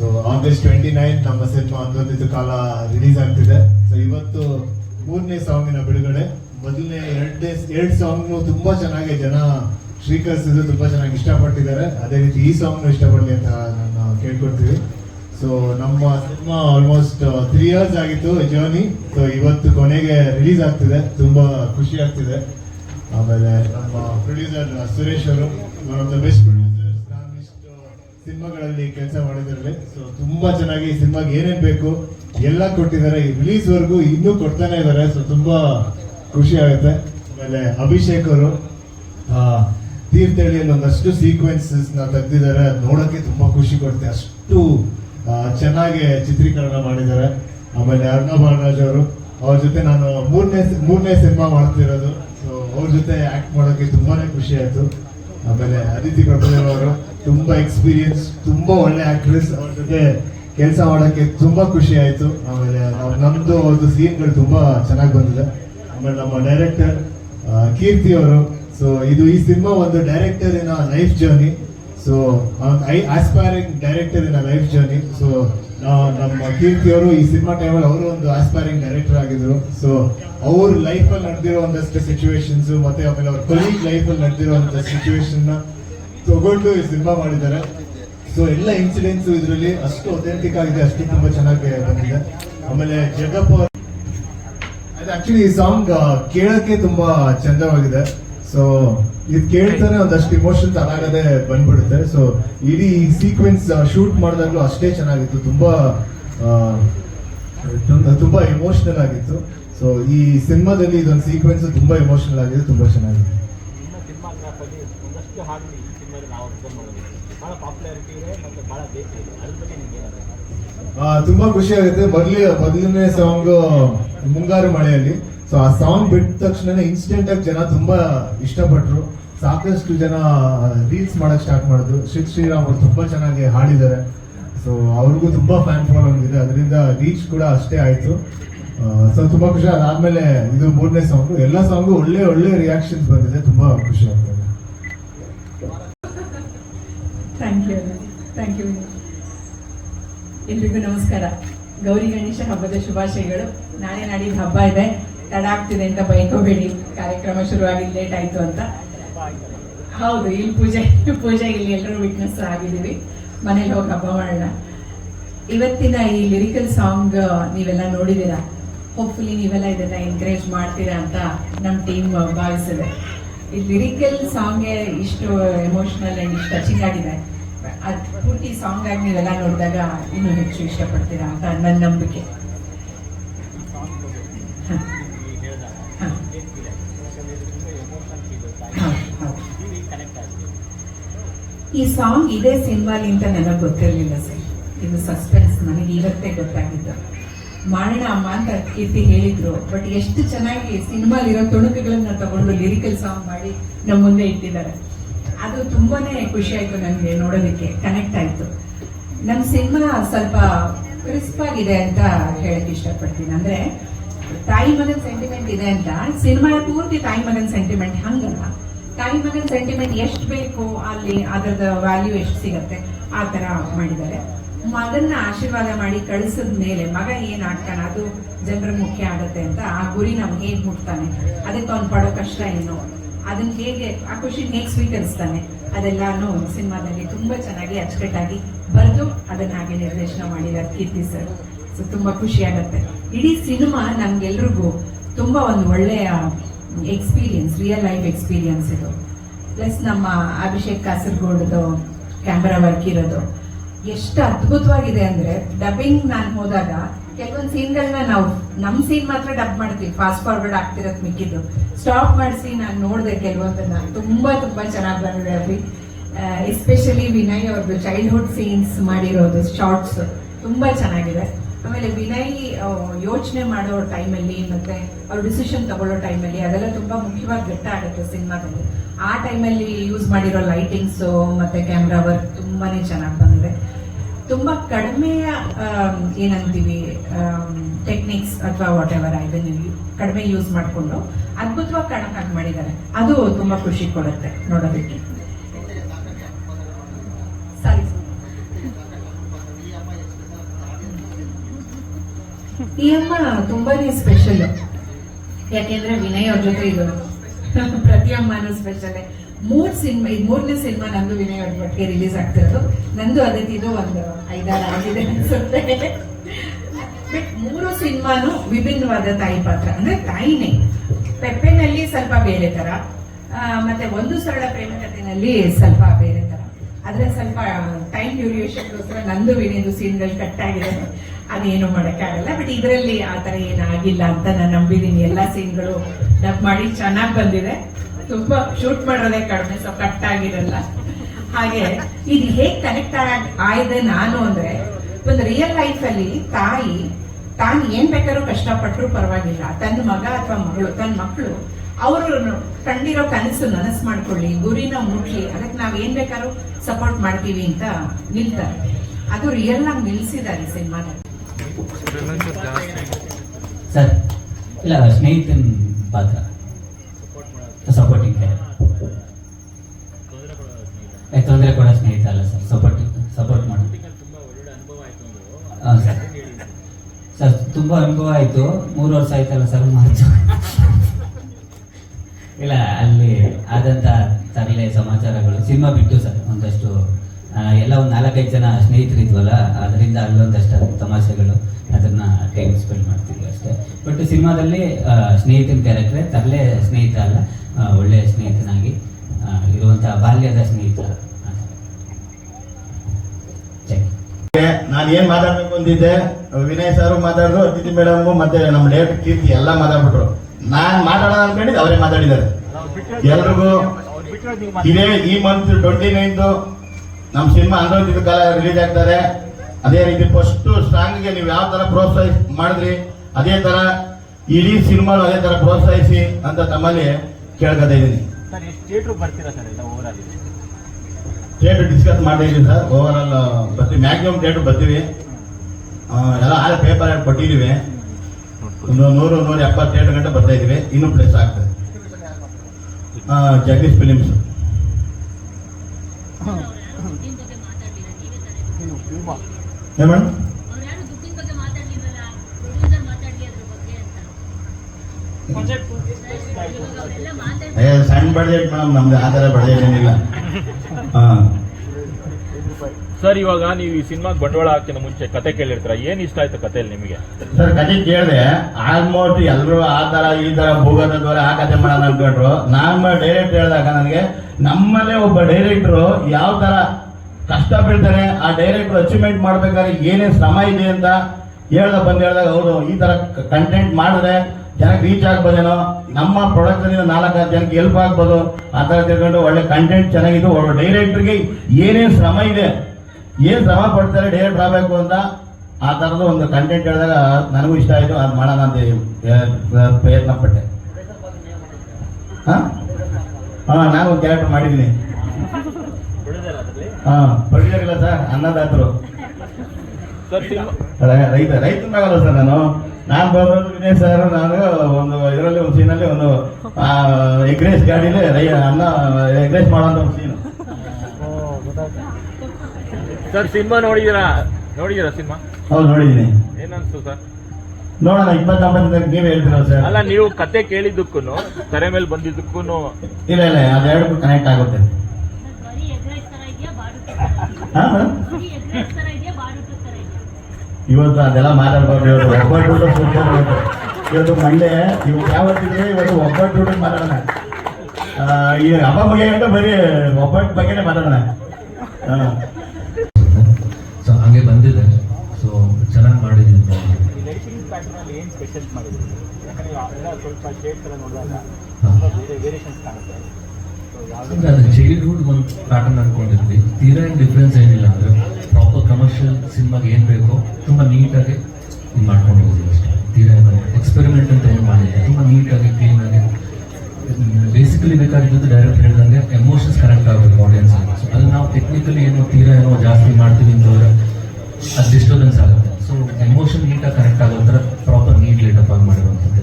So August twenty nine ನಮ್ಮ cinema ಅಂದೊಂದಿದ್ದು ಕಾಲ ರಿಲೀಸ್ ಆಗ್ತಿದೆ. ಸೊ ಇವತ್ತು ಮೂರನೇ ಸಾಂಗಿನ ಬಿಡುಗಡೆ. ಮೊದಲನೇ ಎರಡನೇ, ಎರಡು ಸಾಂಗ್ನು ತುಂಬಾ ಚೆನ್ನಾಗಿ ಜನ ಶ್ರೀಕರಿಸಿದ್ರು, ತುಂಬಾ ಚೆನ್ನಾಗಿ ಇಷ್ಟಪಟ್ಟಿದ್ದಾರೆ. ಅದೇ ರೀತಿ ಈ ಸಾಂಗ್ನು ಇಷ್ಟಪಡಲಿ ಅಂತ ನಾನು ಕೇಳ್ಕೊಳ್ತೀವಿ. ಸೊ ನಮ್ಮ ಸಿನಿಮಾ ಆಲ್ಮೋಸ್ಟ್ ತ್ರೀ ಇಯರ್ಸ್ ಆಗಿತ್ತು ಜರ್ನಿ ಸೊ ಇವತ್ತು ಕೊನೆಗೆ ರಿಲೀಸ್ ಆಗ್ತಿದೆ. ತುಂಬಾ ಖುಷಿ ಆಗ್ತಿದೆ. ಆಮೇಲೆ ನಮ್ಮ ಪ್ರೊಡ್ಯೂಸರ್ ಸುರೇಶ್ ಅವರು ಒನ್ ಆಫ್ ದ ಬೆಸ್ಟ್ ಸಿನಿಮಾಗಳಲ್ಲಿ ಕೆಲಸ ಮಾಡಿದ್ರಲ್ಲಿ ಸೊ ತುಂಬಾ ಚೆನ್ನಾಗಿ ಈ ಸಿನಿಮಾಗೆ ಏನೇನ್ ಬೇಕು ಎಲ್ಲ ಕೊಟ್ಟಿದ್ದಾರೆ. ಈ ರಿಲೀಸ್ ವರೆಗೂ ಇನ್ನೂ ಕೊಡ್ತಾನೆ ಇದ್ದಾರೆ ಸೊ ತುಂಬಾ ಖುಷಿ ಆಗುತ್ತೆ. ಆಮೇಲೆ ಅಭಿಷೇಕ್ ಅವರು ತೀರ್ಥಹಳ್ಳಿಯಲ್ಲಿ ಒಂದಷ್ಟು ಸೀಕ್ವೆನ್ಸಸ್ನ ತೆಗ್ದಿದ್ದಾರೆ. ನೋಡೋಕ್ಕೆ ನೋಡಕ್ಕೆ ತುಂಬಾ ಖುಷಿ ಕೊಡುತ್ತೆ. ಅಷ್ಟು ಚೆನ್ನಾಗಿ ಚಿತ್ರೀಕರಣ ಮಾಡಿದ್ದಾರೆ. ಆಮೇಲೆ ಅರ್ಣ ಬಾಲರಾಜ್ ಅವರು, ಅವ್ರ ಜೊತೆ ನಾನು ಮೂರನೇ ಮೂರನೇ ಸಿನಿಮಾ ಮಾಡ್ತಿರೋದು. ಸೊ ಅವ್ರ ಜೊತೆ ಆಕ್ಟ್ ಮಾಡೋಕ್ಕೆ ತುಂಬಾ ಖುಷಿ ಆಯ್ತು. ಆಮೇಲೆ ಅದಿತಿ ಪ್ರಭುದೇವ್ ಅವರು ತುಂಬಾ ಎಕ್ಸ್ಪೀರಿಯನ್ಸ್ ತುಂಬಾ ಒಳ್ಳೆ ಆಕ್ಟ್ರೆಸ್ ಅವ್ರ ಜೊತೆ ಕೆಲಸ ಮಾಡೋಕ್ಕೆ ತುಂಬಾ ಖುಷಿ ಆಯ್ತು. ಆಮೇಲೆ ನಮ್ಮದು ಒಂದು ಸೀನ್ಗಳು ತುಂಬಾ ಚೆನ್ನಾಗಿ ಬಂದಿದೆ. ಆಮೇಲೆ ನಮ್ಮ ಡೈರೆಕ್ಟರ್ ಕೀರ್ತಿ ಅವರು. ಸೊ ಇದು ಈ ಸಿನಿಮಾ ಒಂದು director in life journey so I aspiring director in life journey so ನಮ್ಮ ಕೀರ್ತಿ ಅವರು ಈ ಸಿನಿಮಾ ಟೈಮಲ್ಲಿ ಅವರು ಒಂದು ಆಸ್ಪೈರಿಂಗ್ ಡೈರೆಕ್ಟರ್ ಆಗಿದ್ರು. ಸೊ ಅವ್ರ ಲೈಫಲ್ಲಿ ನಡೆದಿರೋ ಒಂದಷ್ಟು ಸಿಚುವೇಶನ್ಸ್ ಮತ್ತೆ ಆಮೇಲೆ ಅವ್ರ ಕೊಲೀಗ್ ಲೈಫಲ್ಲಿ ನಡೆದಿರೋ ಒಂದಷ್ಟು ಸಿಚುವೇಶನ್ನ ತಗೊಂಡು ಈ ಸಿನಿಮಾ ಮಾಡಿದ್ದಾರೆ. ಸೊ ಎಲ್ಲ ಇನ್ಸಿಡೆಂಟ್ಸ್ ಇದರಲ್ಲಿ ಅಷ್ಟು ಅಥೆಂಟಿಕ್ ಆಗಿದೆ, ಅಷ್ಟು ತುಂಬಾ ಚೆನ್ನಾಗಿ ಬಂದಿದೆ. ಆಮೇಲೆ ಜಗಪ್ಪ ಆಕ್ಚುಲಿ ಈ ಸಾಂಗ್ ಕೇಳಕ್ಕೆ ತುಂಬಾ ಚಂದವಾಗಿದೆ. ಸೊ ಇದು ಕೇಳ್ತಾನೆ ಒಂದಷ್ಟು ಇಮೋಷನ್ ಅದಾಗದೆ ಬಂದ್ಬಿಡುತ್ತೆ. ಸೊ ಇಡೀ ಸೀಕ್ವೆನ್ಸ್ ಶೂಟ್ ಮಾಡಿದಾಗ್ಲೂ ಅಷ್ಟೇ ಚೆನ್ನಾಗಿತ್ತು. ತುಂಬಾ ತುಂಬ- ಇಮೋಷನಲ್ ಆಗಿತ್ತು. ಸೊ ಈ ಸಿನಿಮಾದಲ್ಲಿ ಇದೊಂದು ಸೀಕ್ವೆನ್ಸ್ ತುಂಬಾ ಇಮೋಷನಲ್ ಆಗಿದೆ, ತುಂಬಾ ಚೆನ್ನಾಗಿದೆ. ನಿಮ್ಗೆ ತುಂಬಾ ಖುಷಿ ಆಗುತ್ತೆ. ಮೊದಲೇ ಮೊದಲನೇ ಸಾಂಗ್ ಮುಂಗಾರು ಮಳೆಯಲ್ಲಿ. ಸೊ ಆ ಸಾಂಗ್ ಬಿಟ್ಟ ತಕ್ಷಣ ಇನ್ಸ್ಟೆಂಟ್ ಆಗಿ ಜನ ತುಂಬಾ ಇಷ್ಟಪಟ್ರು. ಸಾಕಷ್ಟು ಜನ ರೀಲ್ಸ್ ಮಾಡಕ್ ಸ್ಟಾರ್ಟ್ ಮಾಡಿದ್ರು. ಶ್ರೀ ಶ್ರೀರಾಮ್ ಅವರು ತುಂಬಾ ಚೆನ್ನಾಗಿ ಹಾಡಿದ್ದಾರೆ. ಸೊ ಅವ್ರಿಗೂ ತುಂಬಾ ಫ್ಯಾನ್ ಫಾಲೋಯಿಂಗ್ ಇದೆ. ಅದರಿಂದ ರೀಚ್ ಕೂಡ ಅಷ್ಟೇ ಆಯ್ತು. ಸೊ ತುಂಬಾ ಖುಷಿ. ಅದಾದ್ಮೇಲೆ ಇದು ಮೂರನೇ ಸಾಂಗ್ ಎಲ್ಲ ಸಾಂಗು ಒಳ್ಳೆ ಒಳ್ಳೆ ರಿಯಾಕ್ಷನ್ಸ್ ಬಂದಿದೆ. ತುಂಬಾ ಖುಷಿ ಆಗ್ತದೆ. ಥ್ಯಾಂಕ್ ಯು ಥ್ಯಾಂಕ್ ಯು ಎಲ್ರಿಗೂ ನಮಸ್ಕಾರ. ಗೌರಿ ಗಣೇಶ ಹಬ್ಬದ ಶುಭಾಶಯಗಳು. ನಾಳೆ ನಾಡಿದ್ದು ಹಬ್ಬ ಇದೆ. ತಡ ಆಗ್ತಿದೆ ಅಂತ ಬೈಕೋಬೇಡಿ. ಕಾರ್ಯಕ್ರಮ ಶುರುವಾಗಿ ಲೇಟ್ ಆಯ್ತು ಅಂತ. ಹೌದು, ಇಲ್ಲಿ ಪೂಜೆ ಪೂಜೆ ಇಲ್ಲಿ ಎಲ್ಲರೂ ವಿಟ್ನೆಸ್ ಆಗಿದ್ದೀವಿ. ಮನೇಲಿ ಹೋಗಿ ಹಬ್ಬ ಮಾಡೋಣ. ಇವತ್ತಿನ ಈ ಲಿರಿಕಲ್ ಸಾಂಗ್ ನೀವೆಲ್ಲ ನೋಡಿದ್ದೀರಾ? ಹೋಪ್ಫುಲಿ ನೀವೆಲ್ಲ ಇದನ್ನ ಎನ್ಕರೇಜ್ ಮಾಡ್ತೀರಾ ಅಂತ ನಮ್ಮ ಟೀಮ್ ಭಾವಿಸಿದೆ ಈ ಲಿರಿಕಲ್ ಸಾಂಗ್ಗೆ ಇಷ್ಟು ಎಮೋಷನಲ್ ಅಂಡ್ ಇಷ್ಟು ಟಚಿಂಗ್ ಆಗಿದೆ. ಅದು ಪೂರ್ತಿ ಸಾಂಗ್ ಆಗಿ ನೀವೆಲ್ಲ ನೋಡಿದಾಗ ಇನ್ನೂ ಹೆಚ್ಚು ಇಷ್ಟಪಡ್ತೀರಾ ಅಂತ ನನ್ನ ನಂಬಿಕೆ. ಈ ಸಾಂಗ್ ಇದೇ ಸಿನಿಮಾಲಿ ಅಂತ ನನಗೆ ಗೊತ್ತಿರಲಿಲ್ಲ ಸರ್. ಇದು ಸಸ್ಪೆನ್ಸ್ ನನಗೆ ಇವತ್ತೇ ಗೊತ್ತಾಗಿದ್ದು. ಮಾಡೋಣ ಅಮ್ಮ ಅಂತ ಕೀರ್ತಿ ಹೇಳಿದ್ರು ಬಟ್ ಎಷ್ಟು ಚೆನ್ನಾಗಿ ಸಿನಿಮಾಲಿರೋ ತುಣುಕುಗಳನ್ನ ತಗೊಂಡು ಲಿರಿಕಲ್ ಸಾಂಗ್ ಮಾಡಿ ನಮ್ಮ ಮುಂದೆ ಇಟ್ಟಿದ್ದಾರೆ. ಅದು ತುಂಬಾನೇ ಖುಷಿ ಆಯ್ತು ನನಗೆ ನೋಡೋದಕ್ಕೆ ಕನೆಕ್ಟ್ ಆಯ್ತು. ನಮ್ಮ ಸಿನಿಮಾ ಸ್ವಲ್ಪ ಕ್ರಿಸ್ಪ್ ಆಗಿದೆ ಅಂತ ಹೇಳಕ್ ಇಷ್ಟಪಡ್ತೀನಿ. ಅಂದ್ರೆ ತಾಯಿ ಮಗನ ಸೆಂಟಿಮೆಂಟ್ ಇದೆ ಅಂತ, ಸಿನಿಮಾ ಪೂರ್ತಿ ತಾಯಿ ಮಗನ ಸೆಂಟಿಮೆಂಟ್ ಹಂಗಲ್ಲ. ತಾಯಿ ಮಗನ ಸೆಂಟಿಮೆಂಟ್ ಎಷ್ಟು ಬೇಕು ಅಲ್ಲಿ ಅದರದ ವ್ಯಾಲ್ಯೂ ಎಷ್ಟು ಸಿಗತ್ತೆ, ಆ ತರ ಮಾಡಿದ್ದಾರೆ. ಮಗನ್ನ ಆಶೀರ್ವಾದ ಮಾಡಿ ಕಳಿಸಿದ ಮೇಲೆ ಮಗ ಏನು ಆಗ್ತಾನೆ, ಅದು ಜನರ ಮುಖ್ಯ ಆಗುತ್ತೆ ಅಂತ ಆ ಗುರಿ ನಮ್ಗೆ ಹೇಗೆ ಮುಟ್ತಾನೆ. ಅದಕ್ಕೆ ಅವ್ನು ಪಡೋ ಕಷ್ಟ ಏನು? ಅದನ್ನ ಹೇಗೆ ಆ ಖುಷಿ ಹೇಗೆ ಸ್ವೀಕರಿಸ್ತಾನೆ ಅದೆಲ್ಲಾನು ಸಿನಿಮಾದಲ್ಲಿ ತುಂಬಾ ಚೆನ್ನಾಗಿ ಅಚ್ಚುಕಟ್ಟಾಗಿ ಬರೆದು ಅದನ್ನ ಹಾಗೆ ನಿರ್ದೇಶನ ಮಾಡಿದ್ದಾರೆ ಕೀರ್ತಿ ಸರ್. ಸೊ ತುಂಬಾ ಖುಷಿ ಆಗತ್ತೆ ಇಡೀ ಸಿನಿಮಾ ನಮ್ಗೆಲ್ರಿಗೂ ತುಂಬಾ ಒಂದು ಒಳ್ಳೆಯ ಎಕ್ಸ್ಪೀರಿಯನ್ಸ್ ರಿಯಲ್ ಲೈಫ್ ಎಕ್ಸ್ಪೀರಿಯನ್ಸ್ ಇದು. ಪ್ಲಸ್ ನಮ್ಮ ಅಭಿಷೇಕ್ ಕಾಸರಗೋಡ್ದು, ಕ್ಯಾಮ್ರಾ ವರ್ಕ್ ಇರೋದು. ಎಷ್ಟು ಅದ್ಭುತವಾಗಿದೆ ಅಂದ್ರೆ ಡಬ್ಬಿಂಗ್ ನಾನು ಹೋದಾಗ ಕೆಲವೊಂದು ಸೀನ್ಗಳನ್ನ ನಾವು ನಮ್ಮ ಸೀನ್ ಮಾತ್ರ ಡಬ್ ಮಾಡ್ತೀವಿ. ಫಾಸ್ಟ್ ಫಾರ್ವರ್ಡ್ ಆಗ್ತಿರೋದು ಮಿಕ್ಕಿದ್ದು. ಸ್ಟಾಪ್ ಮಾಡಿಸಿ ನಾನು ನೋಡಿದೆ ಕೆಲವೊಂದನ್ನ ತುಂಬ ತುಂಬ ಚೆನ್ನಾಗಿ ಬಂದಿದೆ ಅಲ್ಲಿ. ಎಸ್ಪೆಷಲಿ ವಿನಯ್ ಅವ್ರದ್ದು ಚೈಲ್ಡ್ಹುಡ್ ಸೀನ್ಸ್ ಮಾಡಿರೋದು ಶಾರ್ಟ್ಸ್ ತುಂಬ ಚೆನ್ನಾಗಿದೆ. ಆಮೇಲೆ ವಿನಯ್ ಯೋಚನೆ ಮಾಡೋ ಟೈಮಲ್ಲಿ ಮತ್ತೆ ಅವ್ರ ಡಿಸಿಷನ್ ತಗೊಳ್ಳೋ ಟೈಮಲ್ಲಿ ಅದೆಲ್ಲ ತುಂಬ ಮುಖ್ಯವಾಗಿ ಘಟ್ಟ ಆಗುತ್ತೆ ಸಿನಿಮಾದಲ್ಲಿ. ಆ ಟೈಮಲ್ಲಿ ಯೂಸ್ ಮಾಡಿರೋ ಲೈಟಿಂಗ್ಸು ಮತ್ತೆ ಕ್ಯಾಮ್ರಾ ವರ್ಕ್ ತುಂಬಾ ಚೆನ್ನಾಗಿ ಬಂದಿದೆ. ತುಂಬ ಕಡಿಮೆಯ ಏನಂತೀವಿ ಟೆಕ್ನಿಕ್ಸ್ ಅಥವಾ ವಾಟ್ ಎವರ್ ಇದನ್ನ ಕಡಿಮೆ ಯೂಸ್ ಮಾಡಿಕೊಂಡು ಅದ್ಭುತವಾಗಿ ಹಾಗೆ ಮಾಡಿದ್ದಾರೆ. ಅದು ತುಂಬಾ ಖುಷಿ ಕೊಡುತ್ತೆ ನೋಡೋದಕ್ಕೆ. ಸರಿ ಈ ಅಮ್ಮ ತುಂಬಾನೇ ಸ್ಪೆಷಲ್ ಯಾಕೆಂದ್ರೆ ವಿನಯ್ ಅವ್ರ ಜೊತೆ ಇದು. ಪ್ರತಿಯಮ್ಮನೂ ಸ್ಪೆಷಲ್ ಮೂರ್ ಸಿನಿಮಾ ಇದು ಮೂರನೇ ಸಿನಿಮಾ ನಂದು ವಿನಯ್ ಅವ್ರ ಒಟ್ಟಿಗೆ ರಿಲೀಸ್ ಆಗ್ತಿರೋದು. ನಂದು ಅದೇ ಇದು ಒಂದು ಐದಾರು ಆಗಿದೆ ಅನ್ಸುತ್ತೆ. ಬಟ್ ಮೂರು ಸಿನಿಮಾನು ವಿಭಿನ್ನವಾದ ತಾಯಿ ಪಾತ್ರ. ಅಂದ್ರೆ ತಾಯಿನೇ. ಪೆಪ್ಪೆನಲ್ಲಿ ಸ್ವಲ್ಪ ಬೇರೆ ಆ, ಮತ್ತೆ ಒಂದು ಸರಳ ಪ್ರೇಮ ಕಥೆನಲ್ಲಿ ಸ್ವಲ್ಪ ಬೇರೆ ತರ. ಆದರೆ ಸ್ವಲ್ಪ ಟೈಮ್ ಡ್ಯೂರಿಯೇಷನ್ಗೋಸ್ಕರ ನಂದು ವಿನಯದು ಸೀನ್ಗಳು ಕಟ್ ಆಗಿದೆ. ಅದೇನು ಮಾಡೋಕ್ಕಾಗಲ್ಲ ಬಟ್ ಇದರಲ್ಲಿ ಆ ಥರ ಏನಾಗಿಲ್ಲ ಅಂತ ನಾನು ನಂಬಿದ್ದೀನಿ ಎಲ್ಲ ಸೀನ್ಗಳು ಡಬ್ ಮಾಡಿ ಚೆನ್ನಾಗಿ ಬಂದಿದೆ. ತುಂಬಾ ಶೂಟ್ ಮಾಡೋದೇ ಕಡಿಮೆ ಸೊ ಕಟ್ ಆಗಿರಲ್ಲ. ಹಾಗೆ ಇದು ಹೇಗೆ ಕನೆಕ್ಟ್ ಆಗಿದೆ ನಾನು ಅಂದ್ರೆ ಒಂದು ರಿಯಲ್ ಲೈಫ್ ಅಲ್ಲಿ ತಾಯಿ ತಾನು ಏನ್ ಬೇಕಾದ್ರೂ ಕಷ್ಟಪಟ್ಟರು ಪರವಾಗಿಲ್ಲ. ತನ್ನ ಮಗ ಅಥವಾ ಮಗಳು, ತನ್ನ ಮಕ್ಕಳು ಅವರು ಕಂಡಿರೋ ಕನಸು ನನಸು ಮಾಡ್ಕೊಳ್ಳಿ, ಗುರಿನ ಮುಟ್ಲಿ. ಅದಕ್ಕೆ ನಾವು ಏನ್ ಬೇಕಾದ್ರೂ ಸಪೋರ್ಟ್ ಮಾಡ್ತೀವಿ ಅಂತ ನಿಲ್ತಾರೆ. ಅದು ರಿಯಲ್ ಆಗಿ ನಿಲ್ಸಿದ್ದಾರೆ ಸಿನಿಮಾದಲ್ಲಿ. ಸರ್, ಇಲ್ಲ, ಸ್ನೇಹಿತನ ಪಾತ್ರ. ಸಪೋರ್ಟಿಂಗ್ ತೊಂದರೆ ಕೊಡೋ ಸ್ನೇಹಿತ ತೊಂದರೆ ಕೊಡೋ ಸ್ನೇಹಿತ ಅಲ್ಲ ಸರ್ ಸಪೋರ್ಟ್ ಸಪೋರ್ಟ್ ಮಾಡೋದು ಒಟ್ಟಿನಲ್ಲಿ ತುಂಬಾ ಒಳ್ಳೆ ಅನುಭವ ಆಯ್ತು ಒಂದು ಹಾಂ ಸರ್ ಸರ್ ತುಂಬ ಅನುಭವ ಆಯಿತು. ಮೂರು ವರ್ಷ ಆಯ್ತಲ್ಲ ಸರ್ ಮಾರ್ಚ್ ಇಲ್ಲ, ಅಲ್ಲಿ ಆದಂಥ ತರಲೆ ಸಮಾಚಾರಗಳು. ಸಿನಿಮಾ ಬಿಟ್ಟು ಸರ್ ಒಂದಷ್ಟು ಎಲ್ಲ ಒಂದು ನಾಲ್ಕೈದು ಜನ ಸ್ನೇಹಿತರಿದ್ವಲ್ಲ ಅದರಿಂದ ಅಲ್ಲೊಂದಷ್ಟು ತಮಾಷೆಗಳು. ಅದನ್ನ ಟೈಮ್ ಸ್ಪೆಂಡ್ ಮಾಡ್ತಿದ್ವಿ ಅಷ್ಟೇ. ಬಟ್ ಸಿನಿಮಾದಲ್ಲಿ ಸ್ನೇಹಿತನ ಕ್ಯಾರೆಕ್ಟ್ರೆ ತರಲೆ ಸ್ನೇಹಿತ ಅಲ್ಲ ಒಳ್ಳೆಯ ಸ್ನೇಹಿತನಾಗಿ ಇರುವಂಥ ಬಾಲ್ಯದ ಸ್ನೇಹಿತ ಥ್ಯಾಂಕ್ ಯು ನಾನು ಏನ್ ಮಾತಾಡ್ಬೇಕು ಅಂದಿದ್ದೆ? ವಿನಯ್ ಸರ್ ಮಾತಾಡಿದ್ರು ಅತಿಥಿ ಮೇಡಮ್ ಮತ್ತೆ ನಮ್ಮ ಡೇಟ್ ಕೀರ್ತಿ ಎಲ್ಲ ಮಾತಾಡ್ಬಿಟ್ರು. ನಾನ್ ಮಾತಾಡೋಣ ಅನ್ಕೊಂಡಿದ್ದು, ಅವರೇ ಮಾತಾಡಿದ್ದಾರೆ. ಎಲ್ರಿಗೂ ಇದೇ ಈ ಮಂತ್ ಟ್ವೆಂಟಿ ನೈನ್ ನಮ್ಮ ಸಿನಿಮಾ ಅಂದ್ರೋದಿದ ಕಾಲ ರಿಲೀಸ್ ಆಗ್ತಾರೆ. ಅದೇ ರೀತಿ ಫಸ್ಟ್ ಸಾಂಗ್ಗೆ ನೀವು ಯಾವ ತರ ಪ್ರೋತ್ಸಾಹಿಸ್, ಮಾಡಿದ್ರಿ, ಅದೇ ತರ ಇಡೀ ಸಿನಿಮಾ ಅದೇ ತರ ಪ್ರೋತ್ಸಾಹಿಸಿ ಅಂತ ತಮ್ಮಲ್ಲಿ ಕೇಳ್ಕೊತಾ ಇದ್ದೀನಿ. ಡೇಟ್ ಡಿಸ್ಕಸ್ ಮಾಡಿದ್ದೀವಿ ಸರ್ ಓವರ್ ಆಲ್ ಬರ್ತೀವಿ ಮ್ಯಾಕ್ಸಿಮಮ್ ಡೇಟ್ ಬರ್ತೀವಿ ಎಲ್ಲ ಆರು ಪೇಪರ್ ಕೊಟ್ಟಿದ್ದೀವಿ. ಒಂದು ನೂರು, ನೂರ ಎಪ್ಪತ್ತೆರಡು ಗಂಟೆ ಬರ್ತಾ ಇದ್ದೀವಿ. ಇನ್ನೂ ಪ್ಲೇಸ್ ಆಗ್ತದೆ. ಜಗದೀಶ್ ಫಿಲಿಮ್ಸ್. ಮೇಡಮ್? ಸಣ್ಣ ಬಡ್ಜೆಟ್ ಮೇಡಮ್, ನಮ್ದು ಆ ಥರ ಬಡ್ಜೆಟ್ ಏನಿಲ್ಲ. ಸರ್ ಇವಾಗ ನೀವು ಈ ಸಿನಿಮಾಗೆ ಬಂಡವಾಳ ಹಾಕಿನ ಮುಂಚೆ ಕತೆ ಕೇಳಿರ್ತೀರ? ಏನ್ ಇಷ್ಟ ಆಯ್ತು ಕಥೆಯಲ್ಲಿ ನಿಮಗೆ? ಸರ್ ಕತೆ ಕೇಳಿದೆ ಆಲ್ಮೋಸ್ಟ್ ಎಲ್ಲರೂ ಆ ತರ ಈ ತರ ಭೂಗತ ದ್ವಾರ ಆ ಕತೆ ಮಾಡೋಣ ಅನ್ಕೊಂಡ್ರು ನಾನು ಡೈರೆಕ್ಟ್ ಹೇಳಿದಾಗ ನನಗೆ ನಮ್ಮಲ್ಲೇ ಒಬ್ಬ ಡೈರೆಕ್ಟ್ರು ಯಾವ ತರ ಕಷ್ಟ ಬೀಳ್ತಾರೆ ಆ ಡೈರೆಕ್ಟರ್ ಅಚೀವ್ಮೆಂಟ್ ಮಾಡ್ಬೇಕಾದ್ರೆ ಏನೇನು ಶ್ರಮ ಇದೆ ಅಂತ ಹೇಳ್ದ ಬಂದು ಹೇಳ್ದಾಗ ಹೌದು ಈ ತರ ಕಂಟೆಂಟ್ ಮಾಡಿದ್ರೆ ಜನಕ್ಕೆ ರೀಚ್ ಆಗ್ಬೋದೇನೋ? ನಮ್ಮ ಪ್ರೊಡಕ್ಷನ್ ಇಂದ ನಾಲ್ಕು ಜನಕ್ಕೆ ಹೆಲ್ಪ್ ಆಗ್ಬೋದು. ಆ ಥರ ತಿಳ್ಕೊಂಡು ಒಳ್ಳೆ ಕಂಟೆಂಟ್ ಚೆನ್ನಾಗಿದ್ದು ಒಳ್ಳೆ ಡೈರೆಕ್ಟ್ರಿಗೆ ಏನೇನು ಶ್ರಮ ಇದೆ ಏನ್ ಶ್ರಮ ಪಡ್ತಾರೆ ಡೈರೆಕ್ಟ್ ಆಗಬೇಕು ಅಂತ ಆ ಥರದ ಒಂದು ಕಂಟೆಂಟ್ ಹೇಳಿದಾಗ ನನಗೂ ಇಷ್ಟ ಆಯಿತು. ಅದು ಮಾಡೋಣ ಅಂತ ಪ್ರಯತ್ನ ಪಟ್ಟೆ. ಹಾಂ? ಹಾಂ ನಾನು ಒಂದು ಕ್ಯಾರೆಕ್ಟರ್ ಮಾಡಿದ್ದೀನಿ. ಹಾಂ ಪಡಿಯೋರಿಲ್ಲ ಸರ್ ಅನ್ನದಾತರು. ರೈತ ರೈತನಾಗಲ್ಲ ಸರ್ ನಾನು. ನಾನು ಬರೋದು ವಿನಯ್ ಸರ್ ನಾನು ಒಂದು ಇದರಲ್ಲಿ ಒಂದು ಸೀನಲ್ಲಿ ಒಂದು ಎಗ್ ರೈಸ್ ಗಾಡಿಲಿ ರೈ ಅನ್ನ ಎಗ್ ರೈಸ್ ಮಾಡೋ ಒಂದು ಸೀನು ಸರ್ ಸಿನಿಮಾ ನೋಡಿದೀರಾ? ನೋಡಿದೀರಾ ಸಿನಿಮಾ ಹೌದು ನೋಡಿದ್ದೀನಿ. ಏನನ್ಸ್ತು ಸರ್ ನೋಡೋಣ ಇಪ್ಪತ್ತೊಂಬತ್ತು ನೀವೇ ಹೇಳ್ತೀರಾ ಸರ್ ಅಲ್ಲ ನೀವು ಕತೆ ಕೇಳಿದ್ದಕ್ಕೂ ತೆರೆ ಮೇಲೆ ಬಂದಿದ್ದಕ್ಕೂ ಇಲ್ಲ ಇಲ್ಲ ಅದೆರಡಕ್ಕೂ ಕನೆಕ್ಟ್ ಆಗುತ್ತೆ ಬರೀ ಎಗ್ ರೈಸ್ ತರ ಇದೆಯಾ ಬಾಡುಟ ಹಾಂ ಮೇಡಮ್ ಬರೀ ಎಗ್ ರೈಸ್ ತರ ಇದೆಯಾ ಬಾಡುಟ ತರ ಇದೆಯಾ ಇವತ್ತು ಅದೆಲ್ಲ ಮಾತಾಡ್ಬಾರ್ದು. ಇವತ್ತು ಒಬ್ಬಟ್ಟು ಊಟ ಇವತ್ತು ಮಂಡೆ ಇವತ್ತು ಯಾವತ್ತಿದ್ರೆ ಇವತ್ತು ಒಬ್ಬಟ್ಟು ಮಾತಾಡೋಣ? ಈ ಹಬ್ಬ ಬಗ್ಗೆ ಅಂತ ಬರೀ ಒಬ್ಬಟ್ಟು ಬಗ್ಗೆನೇ ಮಾತಾಡೋಣ. ಸೊ ಹಂಗೆ ಬಂದಿದೆ. ಸೊ ಚೆನ್ನಾಗಿ ಮಾಡಿದ್ದೀನಿ. ಏನು ಸ್ಪೆಷಲ್ ಸ್ವಲ್ಪ ಅದು ಚೈಲ್ಡ್ಹುಡ್ ಒಂದು ಪ್ಯಾಟರ್ನ್ ಅನ್ಕೊಂಡಿದ್ವಿ. ತೀರಾ ಡಿಫ್ರೆನ್ಸ್ ಏನಿಲ್ಲ ಅಂದ್ರೆ ಪ್ರಾಪರ್ ಕಮರ್ಷಿಯಲ್ ಸಿನಿಮಾಗೆ ಏನು ಬೇಕೋ ತುಂಬ ನೀಟಾಗಿ ಇದು ಮಾಡ್ಕೊಂಡು ಹೋಗಿದ್ವಿ ಅಷ್ಟೇ. ತೀರಾ ಎಕ್ಸ್ಪೆರಿಮೆಂಟ್ ಅಂತ ಏನು ಮಾಡಿಲ್ಲ. ತುಂಬ ನೀಟಾಗಿ ಕ್ಲೀನಾಗಿ ಬೇಸಿಕಲಿ ಬೇಕಾಗಿದ್ದು ಡೈರೆಕ್ಟ್ ಹೇಳಿದಂಗೆ ಎಮೋಷನ್ಸ್ ಕನೆಕ್ಟ್ ಆಗಬೇಕು ಆಡಿಯನ್ಸ್ ಅದು ನಾವು ಟೆಕ್ನಿಕಲಿ ಏನೋ ತೀರಾ ಏನೋ ಜಾಸ್ತಿ ಮಾಡ್ತೀವಿ ಅಂತಂದ್ರೆ ಅದು ಡಿಸ್ಟರ್ಬೆನ್ಸ್ ಆಗುತ್ತೆ. ಸೊ ಎಮೋಷನ್ ನೀಟಾಗಿ ಕನೆಕ್ಟ್ ಆಗೋ ಥರ ಪ್ರಾಪರ್ ನೀಟ್ ಲೇಟಪ್ ಆಗಿ ಮಾಡಿರುವಂಥದ್ದು.